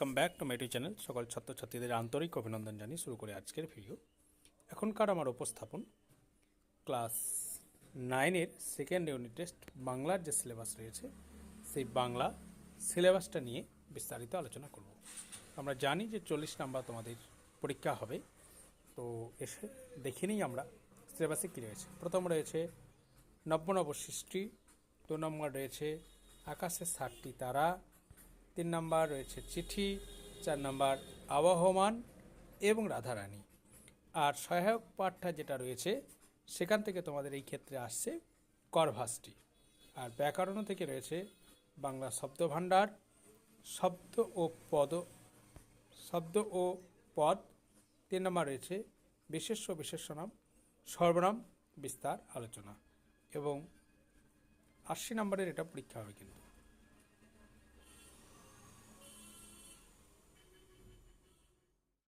Welcome back to mighty channel সকল ছাত্রছাত্রীদের আন্তরিক অভিনন্দন জানিয়ে শুরু করে আজকের ভিডিও এখনকার আমার উপস্থাপন ক্লাস নাইনের সেকেন্ড ইউনিট টেস্ট বাংলার যে সিলেবাস রয়েছে, সেই বাংলা সিলেবাসটা নিয়ে বিস্তারিত আলোচনা করব। আমরা জানি যে চল্লিশ নাম্বার তোমাদের পরীক্ষা হবে, তো এসে দেখে নিই আমরা সিলেবাসে কী রয়েছে। প্রথম রয়েছে নব্য নব সৃষ্টি দু নম্বর রয়েছে আকাশে ষাটটি তারা তিন নম্বর রয়েছে চিঠি, চার নম্বর আবহমান এবং রাধারানী। আর সহায়ক পাঠটা যেটা রয়েছে, সেখান থেকে তোমাদের এই ক্ষেত্রে আসছে করভাসটি। আর ব্যাকরণ থেকে রয়েছে বাংলা শব্দভাণ্ডার শব্দ ও পদ, শব্দ ও পদ। তিন নম্বর রয়েছে বিশেষ্য নাম সর্বনাম, বিস্তার, আলোচনা। এবং আশি নম্বরের এটা পরীক্ষা হবে কিন্তু।